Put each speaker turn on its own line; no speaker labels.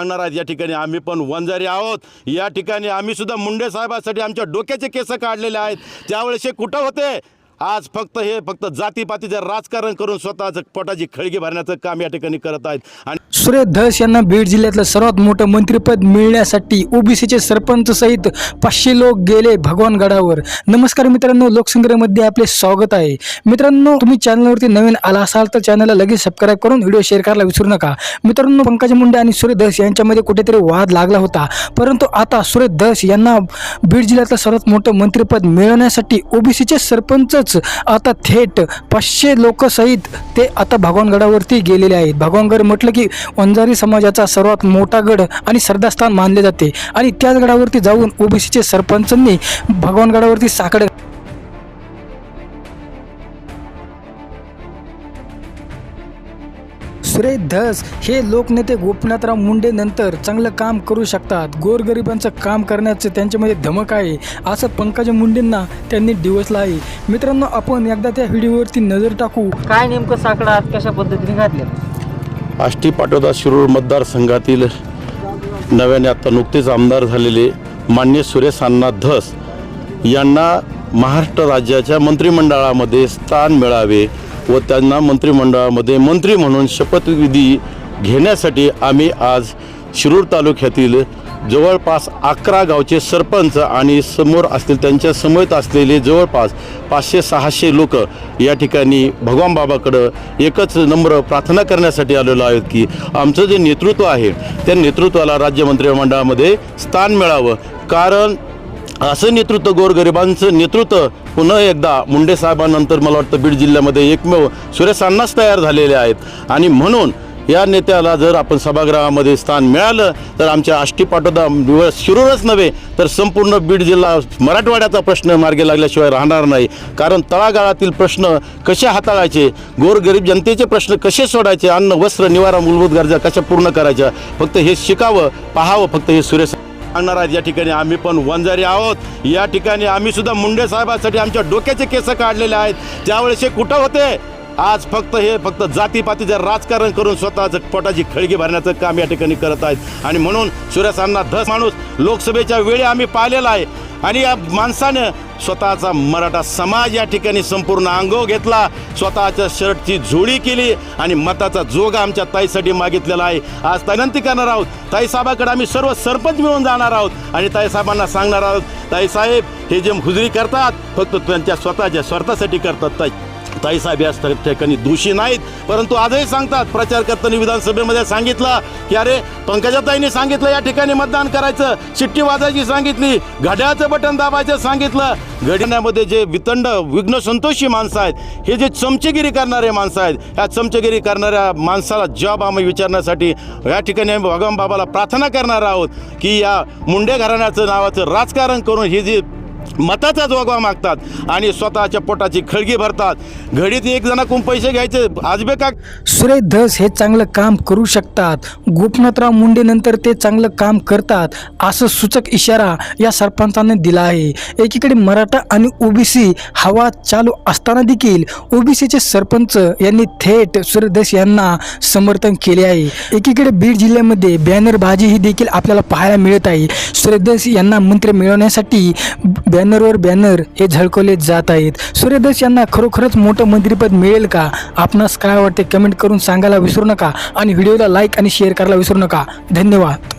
सांगणार आहेत या ठिकाणी आम्ही पण वंजारी आहोत. या ठिकाणी आम्ही सुद्धा मुंडे साहेबांसाठी आमच्या डोक्याचे केस काढलेले आहेत. त्यावेळेस हे कुठं होते? आज फक्त हे फक्त जातीपातीचं राजकारण करून स्वतःचं पोटाची खळगी भरण्याचं काम या ठिकाणी करत आहेत. आणि
सुरेश धस यांना बीड जिल्ह्यातलं सर्वात मोठं मंत्रिपद मिळण्यासाठी ओबीसीचे सरपंच सहित पाचशे लोक गेले भगवानगडावर. नमस्कार मित्रांनो लोकसंग्रहमध्ये आपले स्वागत आहे. मित्रांनो तुम्ही चॅनलवरती नवीन आला असाल तर चॅनलला लगेच सबस्क्राईब करून व्हिडिओ शेअर करायला विसरू नका. मित्रांनो पंकज मुंडे आणि सुरेश धस यांच्यामध्ये कुठेतरी वाद लागला होता. परंतु आता सुरेश धस यांना बीड जिल्ह्यातलं सर्वात मोठं मंत्रिपद मिळवण्यासाठी ओबीसीचे सरपंचच आता थेट पाचशे लोकसहित ते आता भगवानगडावरती गेलेले आहेत. भगवानगड म्हटलं की वंजारी समाजाचा सर्वात मोठा गड आणि श्रद्धास्थान मानले जाते. आणि त्याच गडावरती जाऊन ओबीसीचे सरपंचांनी भगवानगडावरती साकड सुरेश धस हे लोकनेते गोपीनाथराव मुंडे नंतर चांगलं काम करू शकतात. गोरगरिबांचं काम करण्याचं त्यांच्यामध्ये धमक आहे. असं पंकजा मुंडेंना त्यांनी डिवसलं आहे. मित्रांनो आपण एकदा त्या व्हिडिओवरती नजर टाकू.
काय नेमकं साकडात कशा पद्धतीने घातलं
आष्टी पाटोदा शिरूर मतदारसंघातील नव्याने आता नुकतेच आमदार झालेले मान्य सुरेश अण्णा धस यांना महाराष्ट्र राज्याच्या मंत्रिमंडळामध्ये स्थान मिळावे व त्यांना मंत्रिमंडळामध्ये मंत्री म्हणून शपथविधी घेण्यासाठी आम्ही आज शिरूर तालुक्यातील जवळपास अकरा गावचे सरपंच आणि समोर असतील त्यांच्या समवेत असलेले जवळपास पाचशे सहाशे लोक या ठिकाणी भगवान बाबाकडं एकच नम्र प्रार्थना करण्यासाठी आलेलो आहेत की आमचं जे नेतृत्व आहे त्या नेतृत्वाला राज्य मंत्रिमंडळामध्ये स्थान मिळावं. कारण असं नेतृत्व गोरगरिबांचं नेतृत्व पुन्हा एकदा मुंडे साहेबांनंतर मला वाटतं बीड जिल्ह्यामध्ये एकमेव सुरेश तयार झालेले आहेत. आणि म्हणून या नेत्याला जर आपण सभागृहामध्ये स्थान मिळालं तर आमच्या आष्टी दिवस शिरूरच नव्हे तर संपूर्ण बीड जिल्हा मराठवाड्याचा प्रश्न मार्गी लागल्याशिवाय राहणार नाही. कारण तळागाळातील प्रश्न कसे हाताळायचे गोरगरीब जनतेचे प्रश्न कसे सोडायचे अन्न वस्त्र निवारा मूलभूत गरजा कशा पूर्ण करायच्या फक्त हे शिकावं पाहावं फक्त हे सुरेश सांगणार आहेत. या ठिकाणी आम्ही पण वंजारी आहोत. या ठिकाणी आम्ही सुद्धा मुंडे साहेबांसाठी आमच्या डोक्याचे केस काढलेले आहेत. त्यावेळेस हे कुठं होते आज फक्त हे फक्त जातीपातीचं राजकारण करून स्वतःचं पोटाची खळगी भरण्याचं काम या ठिकाणी करत आहेत. आणि म्हणून सूर्यसांना धस माणूस लोकसभेच्या वेळी आम्ही पाहिलेला आहे. आणि या माणसानं स्वतःचा मराठा समाज या ठिकाणी संपूर्ण अंगो घेतला स्वतःच्या शर्टची जोडी केली आणि मताचा जोग आमच्या ताईसाठी मागितलेला आहे. आज विनंती करणार आहोत ताईसाहेबाकडे आम्ही सर्व सरपंच मिळून जाणार आहोत. आणि ताईसाहेबांना सांगणार आहोत ताईसाहेब हे जे हुजरी करतात फक्त त्यांच्या स्वतःच्या स्वार्थासाठी करतात ताई. ताईसाहेब या ठिकाणी दोषी नाहीत परंतु आजही सांगतात प्रचार करताना विधानसभेमध्ये सांगितलं की अरे पंकजाताईंनी सांगितलं या ठिकाणी मतदान करायचं शिट्टी वाजायची सांगितली घड्याळचं बटन दाबायचं सांगितलं. घडण्यामध्ये जे वितंड विघ्न संतोषी माणसं आहेत हे जे चमचेगिरी करणारे माणसं आहेत या चमचेगिरी करणाऱ्या माणसाला जॉब आम्ही विचारण्यासाठी या ठिकाणी आम्ही भगवान बाबाला प्रार्थना करणार आहोत की या मुंडे घराण्याचं नावाचं राजकारण करून ही जी मताचा जोगवा मागतात आणि स्वतःच्या पोटाची खळगी भरतात. घडीत एक जणाकडून पैसे घ्यायचे आजबे का
सुरेश धस हे चांगलं काम करू शकतात. गोपनाथराव मुंडे नंतर ते चांगलं काम करतात असं सूचक इशारा या सरपंचाने दिला आहे. एकीकडे मराठा आणि ओबीसी हवा चालू असताना देखील ओबीसीचे सरपंच यांनी थेट सुरेश धस यांना समर्थन केले आहे. एकीकडे बीड जिल्ह्यामध्ये बॅनरबाजी ही देखील आपल्याला पाहायला मिळत आहे. सुरेश धस यांना मंत्री मिळवण्यासाठी बॅनरवर बॅनर हे झळकवले जात आहेत. सूर्यदस यांना खरोखरच मोठं मंत्रिपद मिळेल का? आपणास काय वाटते? कमेंट करून सांगायला विसरू नका आणि व्हिडिओला लाईक आणि शेअर करायला विसरू नका. धन्यवाद.